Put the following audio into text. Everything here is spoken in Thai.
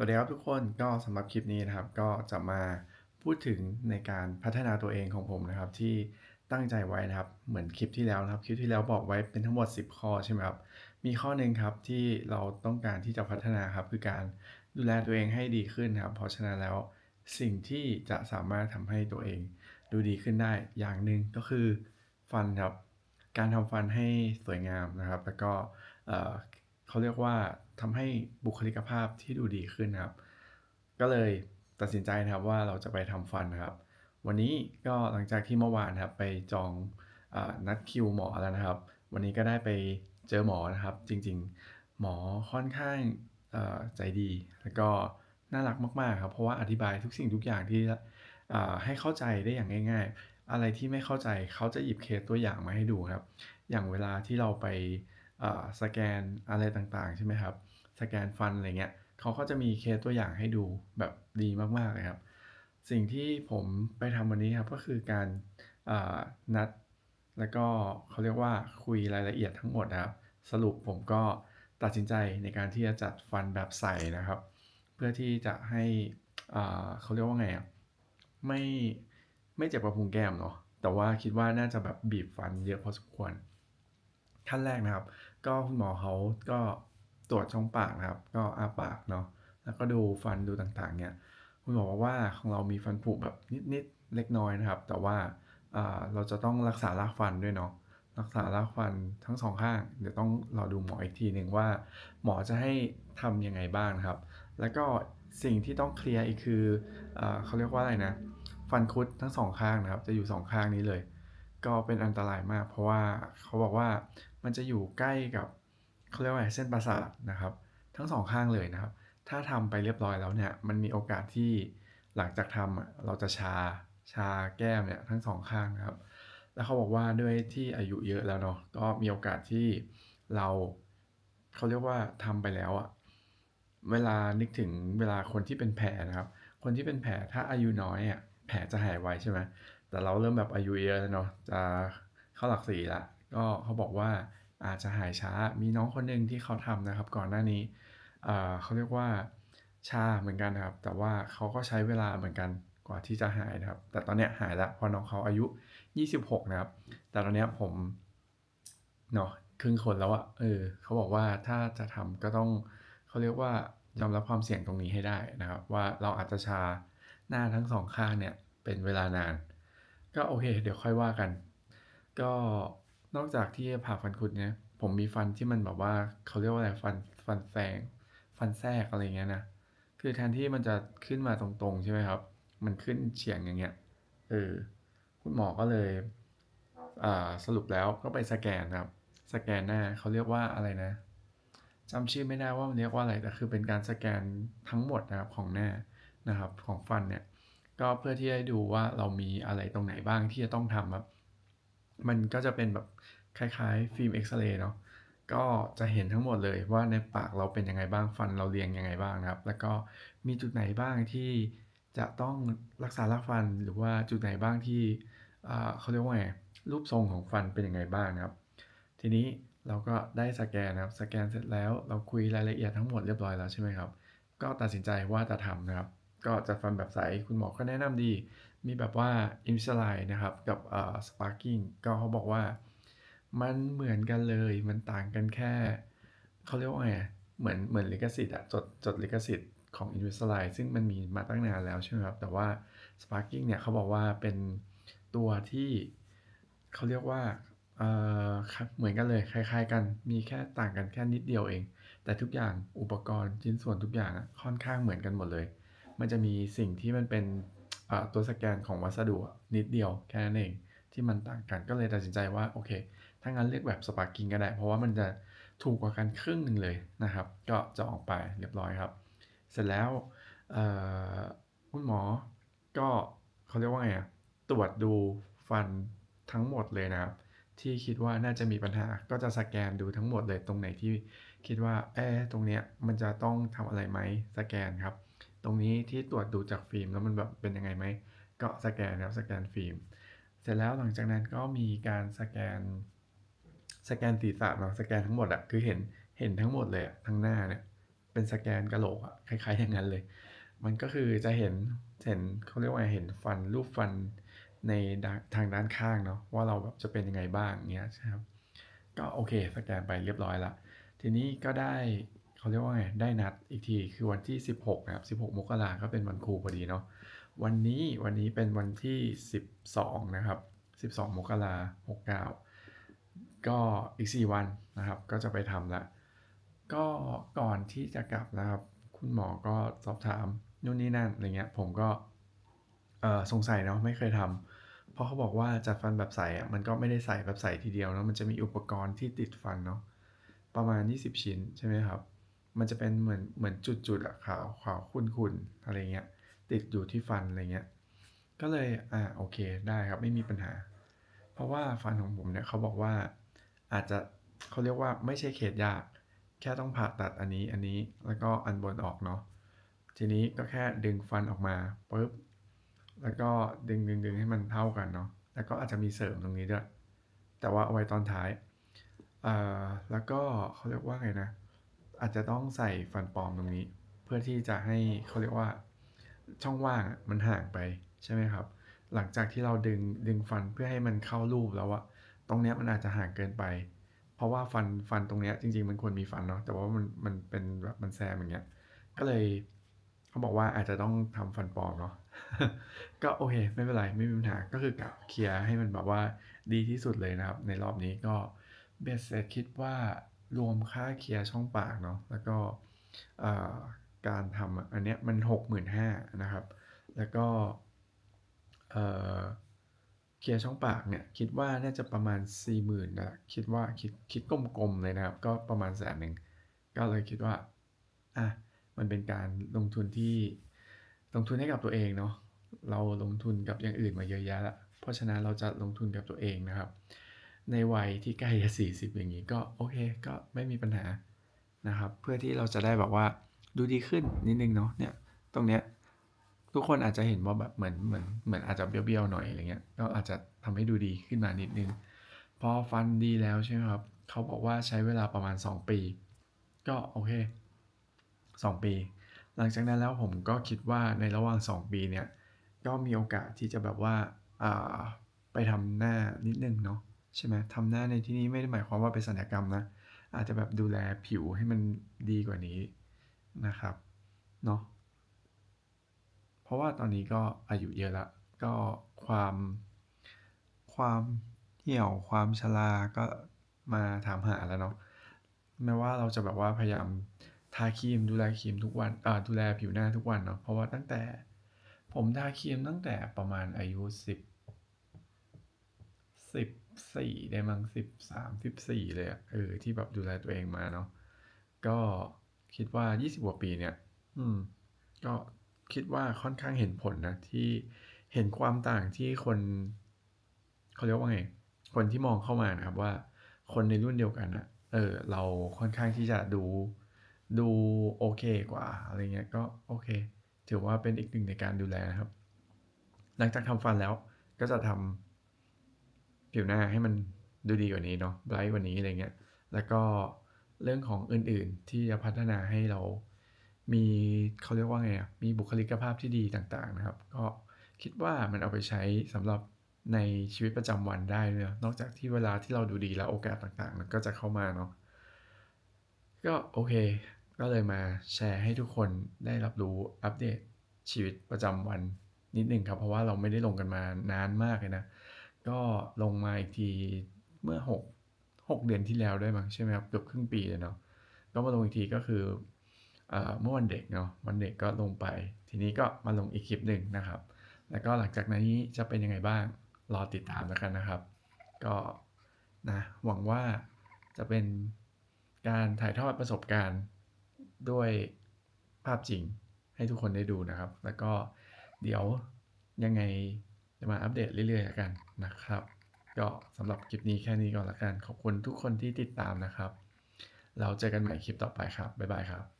สวัสดีครับทุกคนก็สำหรับคลิปนี้นะครับ ก็จะมาพูดถึงในการพัฒนาตัวเองของผมนะครับ ที่ตั้งใจไว้นะครับ เหมือนคลิปที่แล้วนะครับ คลิปที่แล้วบอกไว้เป็นทั้งหมด 10 ข้อใช่ไหมครับมีข้อหนึ่งครับที่เราต้องการที่จะพัฒนาครับ คือการดูแลตัวเองให้ดีขึ้นครับ เพราะฉะนั้นแล้วสิ่งที่จะสามารถทำให้ตัวเองดูดีขึ้นได้อย่างหนึ่งก็คือฟันครับ การทำฟันให้สวยงามนะครับ แล้วก็เขาเรียกว่า ทำให้บุคลิกภาพที่ดูดีขึ้นครับ ก็เลยตัดสินใจนะครับว่าเราจะไปทำฟันนะครับ วันนี้ก็หลังจากที่เมื่อวานนะครับไปจองอนัดคิวหมอแล้วนะครับ วันนี้ก็ได้ไปเจอหมอนะครับ จริง ๆ หมอค่อนข้างใจดี แล้วก็น่ารักมากๆครับ เพราะว่าอธิบายทุกสิ่งทุกอย่างที่ให้เข้าใจได้อย่างง่าย ๆ อะไรที่ไม่เข้าใจเขาจะหยิบเคสตัวอย่างมาให้ดูครับ อย่างเวลาที่เราไป สแกนอะไรต่างๆ ใช่ไหมครับ สแกนฟันอะไรเงี้ยเขาก็จะมีเคสตัวอย่างให้ดูแบบดีมากๆเลยครับ สิ่งที่ผมไปทำวันนี้ครับก็คือการนัด แล้วก็เขาเรียกว่าคุยรายละเอียดทั้งหมดนะครับ สรุปผมก็ตัดสินใจในการที่จะจัดฟันแบบใสนะครับ เพื่อที่จะให้เขาเรียกว่าไงอะไม่ไม่เจ็บกระพุ้งแก้มเนาะแต่ว่าคิดว่าน่าจะแบบบีบฟันเยอะพอสมควรขั้นแรกนะครับ ก็คุณหมอเขาก็ตรวจช่องปากนะครับ ก็อาปากเนาะแล้วก็ดูฟันดูต่างๆ เนี่ย คุณหมอบอกว่าของเรามีฟันผุแบบนิดๆเล็กน้อยนะครับ แต่ว่าเราจะต้องรักษารากฟันด้วยเนาะรักษารากฟันทั้งสองข้าง เดี๋ยวต้องรอดูหมออีกทีหนึ่งว่า หมอจะให้ทำยังไงบ้างนะครับ แล้วก็สิ่งที่ต้องเคลียร์อีกคืออเขาเรียกว่าอะไรนะ ฟันคุดทั้งสองข้างนะครับ จะอยู่สองข้างนี้เลย ก็เป็นอันตรายมาก เพราะว่าเขาบอกว่ามันจะอยู่ใกล้กับเขาเรียกว่าเส้นประสาทนะครับ ทั้งสองข้างเลยนะครับ ถ้าทำไปเรียบร้อยแล้วเนี่ยมันมีโอกาสที่หลังจากทำเราจะชาชาแก้มเนี่ยทั้งสองข้างนะครับ แล้วเขาบอกว่าด้วยที่อายุเยอะแล้วเนาะก็มีโอกาสที่เราเขาเรียกว่าทำไปแล้วอะเวลานึกถึงเวลาคนที่เป็นแผลนะครับ คนที่เป็นแผลถ้าอายุน้อยอะแผลจะหายไวใช่ไหม แต่เราเริ่มแบบอายุเยอะแล้วเนาะจะเข้าหลักสี่ละก็เขาบอกว่าอาจจะหายช้ามีน้องคนหนึ่งที่เขาทำนะครับ ก่อนหน้านี้เขาเรียกว่าชาเหมือนกันนะครับ แต่ว่าเขาก็ใช้เวลาเหมือนกันกว่าที่จะหายนะครับ แต่ตอนเนี้ยหายแล้วพอน้องเขาอายุ 26 นะครับ แต่ตอนเนี้ยผมเนาะครึ่งคนแล้วอะเออเขาบอกว่าถ้าจะทำก็ต้องเขาเรียกว่ายอมรับความเสี่ยงตรงนี้ให้ได้นะครับ ว่าเราอาจจะชาหน้าทั้งสองข้างเนี่ยเป็นเวลานาน ก็โอเค เดี๋ยวค่อยว่ากัน ก็นอกจากที่ผ่าฟันคุดเนี่ย ผมมีฟันที่มันแบบว่าเขาเรียกว่าอะไรฟันฟันแซงฟันแทรกอะไรเงี้ยนะ คือแทนที่มันจะขึ้นมาตรงๆ ใช่ไหมครับ มันขึ้นเฉียงอย่างเงี้ย เออ คุณหมอก็เลยอ่าสรุปแล้วก็ไปสแกนครับ สแกนหน้าเขาเรียกว่าอะไรนะจำชื่อไม่ได้ว่ามันเรียกว่าอะไรแต่คือเป็นการสแกนทั้งหมดนะครับของหน้านะครับของฟันเนี่ย ก็เพื่อที่จะดูว่าเรามีอะไรตรงไหนบ้างที่จะต้องทำครับ มันก็จะเป็นแบบคล้ายๆ ฟิล์มเอ็กซเรย์เนาะ ก็จะเห็นทั้งหมดเลยว่าในปากเราเป็นยังไงบ้าง ฟันเราเรียงยังไงบ้างครับ แล้วก็มีจุดไหนบ้างที่จะต้องรักษารากฟัน หรือว่าจุดไหนบ้างที่อ่าเขาเรียกว่าไง รูปทรงของฟันเป็นยังไงบ้างครับ ทีนี้เราก็ได้สแกนนะครับ สแกนเสร็จแล้วเราคุยรายละเอียดทั้งหมดเรียบร้อยแล้วใช่ไหมครับ ก็ตัดสินใจว่าจะทำนะครับ ก็จัดฟันแบบใสคุณหมอก็แนะนำดี มีแบบว่า Invisalign นะครับ กับอ่า Sparking ก็เขาบอกว่า มันเหมือนกันเลยมันต่างกันแค่เขาเรียกว่าไงเหมือนเหมือนลิขสิทธิ์อะจดจดลิขสิทธิ์ของ Invisalign ซึ่งมันมีมาตั้งนานแล้วใช่ไหมครับ แต่ว่า Sparking เนี่ยเขาบอกว่าเป็นตัวที่เขาเรียกว่าเออครับเหมือนกันเลยคล้าย ๆ กันมีแค่ต่างกันแค่นิดเดียวเอง แต่ทุกอย่างอุปกรณ์ชิ้นส่วนทุกอย่างค่อนข้างเหมือนกันหมดเลย มันจะมีสิ่งที่มันเป็นตัวสแกนของวัสดุนิดเดียวแค่นั้นเองที่มันต่างกันก็เลยตัดสินใจว่าโอเค ถ้างั้นเลือกแบบ Sparking ก็ได้ เพราะว่ามันจะถูกกว่ากันครึ่งหนึ่งเลยนะครับ ก็จะออกไปเรียบร้อยครับ เสร็จแล้วคุณหมอก็เขาเรียกว่าไงตรวจดูฟันทั้งหมดเลยนะครับ ที่คิดว่าน่าจะมีปัญหาก็จะสแกนดูทั้งหมดเลยตรงไหนที่คิดว่าเอ๊ตรงเนี้ยมันจะต้องทำอะไรไหมสแกนครับ รงนี้ที่ตรวจดูจากฟิล์มแล้วมันแบบเป็นยังไงไหมก็สแกนครับสแกนฟิล์มเสร็จแล้วหลังจากนั้นก็มีการสแกนสแกนศีรษะเนาะสแกนทั้งหมดอะคือเห็นเห็นทั้งหมดเลยอะทั้งหน้าเนี่ยเป็นสแกนกระโหลกอะคล้ายๆอย่างนั้นเลย มันก็คือจะเห็นเห็นเขาเรียกว่าไงเห็นฟันรูปฟันในทางด้านข้างเนาะว่าเราแบบจะเป็นยังไงบ้างเงี้ยใช่ครับก็โอเคสแกนไปเรียบร้อยล้วทีนี้ก็ได้ เขาเรียกว่าไงได้นัดอีกทีคือวันที่ 16 นะครับ 16 มกราก็เป็นวันครูพอดีเนาะวันนี้วันนี้เป็นวันที่ 12 นะครับ 12 มกราหกเก้าก็อีก 4 วันนะครับ ก็จะไปทำละก็ก่อนที่จะกลับนะครับ คุณหมอก็สอบถามนู่นนี่นั่นอะไรเงี้ยผมก็สงสัยเนาะไม่เคยทำเพราะเขาบอกว่าจัดฟันแบบใสอะมันก็ไม่ได้ใส่แบบใสทีเดียวเนาะมันจะมีอุปกรณ์ที่ติดฟันเนาะประมาณ 20 ชิ้นใช่ไหมครับ มันจะเป็นเหมือนเหมือนจุดๆอะขาวขาวขุ่นๆอะไรเงี้ยติดอยู่ที่ฟันอะไรเงี้ยก็เลยอ่าโอเคได้ครับไม่มีปัญหา เพราะว่าฟันของผมเนี่ยเขาบอกว่าอาจจะเขาเรียกว่าไม่ใช่เขตยาก แค่ต้องผ่าตัดอันนี้อันนี้แล้วก็อันบนออกเนาะทีนี้ก็แค่ดึงฟันออกมาปุ๊บแล้วก็ดึงดึงดึงให้มันเท่ากันเนาะแล้วก็อาจจะมีเสริมตรงนี้ด้วยแต่ว่าเอาไว้ตอนท้ายอ่อแล้วก็เขาเรียกว่าไงนะ อาจจะต้องใส่ฟันปลอมตรงนี้ เพื่อที่จะให้เขาเรียกว่าช่องว่างมันห่างไปใช่ไหมครับ หลังจากที่เราดึงดึงฟันเพื่อให้มันเข้ารูปแล้วอะตรงเนี้ยมันอาจจะห่างเกินไป เพราะว่าฟันฟันตรงเนี้ยจริง ๆ มันควรมีฟันเนาะแต่ว่ามันมันเป็นแบบมันแซมอย่างเงี้ยก็เลยเขาบอกว่าอาจจะต้องทำฟันปลอมเนาะก็โอเคไม่เป็นไรไม่มีปัญหาก็คือกะเคลียร์ให้มันแบบว่าดีที่สุดเลยนะครับ ในรอบนี้ก็เบสเสร็จคิดว่า รวมค่าเคลียร์ช่องปากเนาะแล้วก็การทำอันเนี้ยมัน 65,000นะครับ แล้วก็เอ่อเคลียร์ช่องปากเนี่ยคิดว่าน่าจะประมาณ 40,000นะคิดว่าคิดคิดกลมๆเลยนะครับ ก็ประมาณแสนหนึ่งก็เลยคิดว่าอะมันเป็นการลงทุนที่ลงทุนให้กับตัวเองเนาะเราลงทุนกับอย่างอื่นมาเยอะแยะแล้วเพราะฉะนั้นเราจะลงทุนกับตัวเองนะครับ ในวัยที่ใกล้จะ40 อย่างนี้ก็โอเคก็ไม่มีปัญหานะครับ เพื่อที่เราจะได้แบบว่าดูดีขึ้นนิดนึงเนาะเนี่ยตรงเนี้ยทุกคนอาจจะเห็นว่าแบบเหมือนเหมือนเหมือนอาจจะเบี้ยวๆหน่อยอะไรเงี้ยก็อาจจะทำให้ดูดีขึ้นมานิดนึง พอฟันดีแล้วใช่ไหมครับเขาบอกว่าใช้เวลาประมาณ 2 ปี ก็โอเค 2 ปี หลังจากนั้นแล้วผมก็คิดว่าในระหว่าง 2 ปีเนี่ยก็มีโอกาสที่จะแบบว่าอ่าไปทำหน้านิดนึงเนาะ ใช่ไหมทำหน้าในที่นี้ไม่ได้หมายความว่าเป็นศัลยกรรมนะ อาจจะแบบดูแลผิวให้มันดีกว่านี้นะครับ เนาะเพราะว่าตอนนี้ก็อายุเยอะล้วก็ความความเหี่ยวความชราก็มาถามหาแล้วเนาะแม้ว่าเราจะแบบว่าพยายามทาครีมดูแลครีมทุกวันอ่าดูแลผิวหน้าทุกวันเนาะเพราะว่าตั้งแต่ผมทาครีมตั้งแต่ประมาณอายุสิบ สี่ได้มั้งสิบสามสิบสี่เลยอะเออที่แบบดูแลตัวเองมาเนาะก็คิดว่ายี่สิบกว่าปีเนี่ย อืม ก็คิดว่าค่อนข้างเห็นผลนะ ที่เห็นความต่างที่คนเขาเรียกว่าไง คนที่มองเข้ามานะครับว่า คนในรุ่นเดียวกันอะเออ เราค่อนข้างที่จะดูดูโอเคกว่าอะไรเงี้ยก็โอเค ถือว่าเป็นอีกหนึ่งในการดูแลนะครับ หลังจากทำฟันแล้วก็จะทำ ผิวหน้าให้มันดูดีกว่านี้เนาะไบรท์กว่านี้อะไรเงี้ยแล้วก็เรื่องของอื่นๆที่จะพัฒนาให้เรา มีเขาเรียกว่าไงอะมีบุคลิกภาพที่ดีต่างๆนะครับ ก็คิดว่ามันเอาไปใช้สำหรับในชีวิตประจำวันได้เลยนอกจากที่เวลาที่เราดูดีแล้วโอกาสต่างๆ มันก็จะเข้ามาเนาะก็โอเค ก็เลยมาแชร์ให้ทุกคนได้รับรู้อัปเดตชีวิตประจำวันนิดหนึ่งครับ เพราะว่าเราไม่ได้ลงกันมานานมากเลยนะ ก็ลงมาอีกทีเมื่อ 6 6 เดือนที่แล้วได้มั้งใช่ไหมครับเกือบครึ่งปีเลยเนาะก็มาลงอีกทีก็คือเมื่อวันเด็กเนาะวันเด็กก็ลงไป ทีนี้ก็มาลงอีกคลิปหนึ่งนะครับ แล้วก็หลังจากนี้จะเป็นยังไงบ้างรอติดตามแล้วกันนะครับ ก็นะหวังว่าจะเป็นการถ่ายทอดประสบการณ์ด้วยภาพจริงให้ทุกคนได้ดูนะครับ แล้วก็เดี๋ยวยังไง จะมาอัปเดตเรื่อยๆกันนะครับ ก็สำหรับคลิปนี้แค่นี้ก่อนละกัน ขอบคุณทุกคนที่ติดตามนะครับ เราเจอกันใหม่คลิปต่อไปครับ บ๊ายบายครับ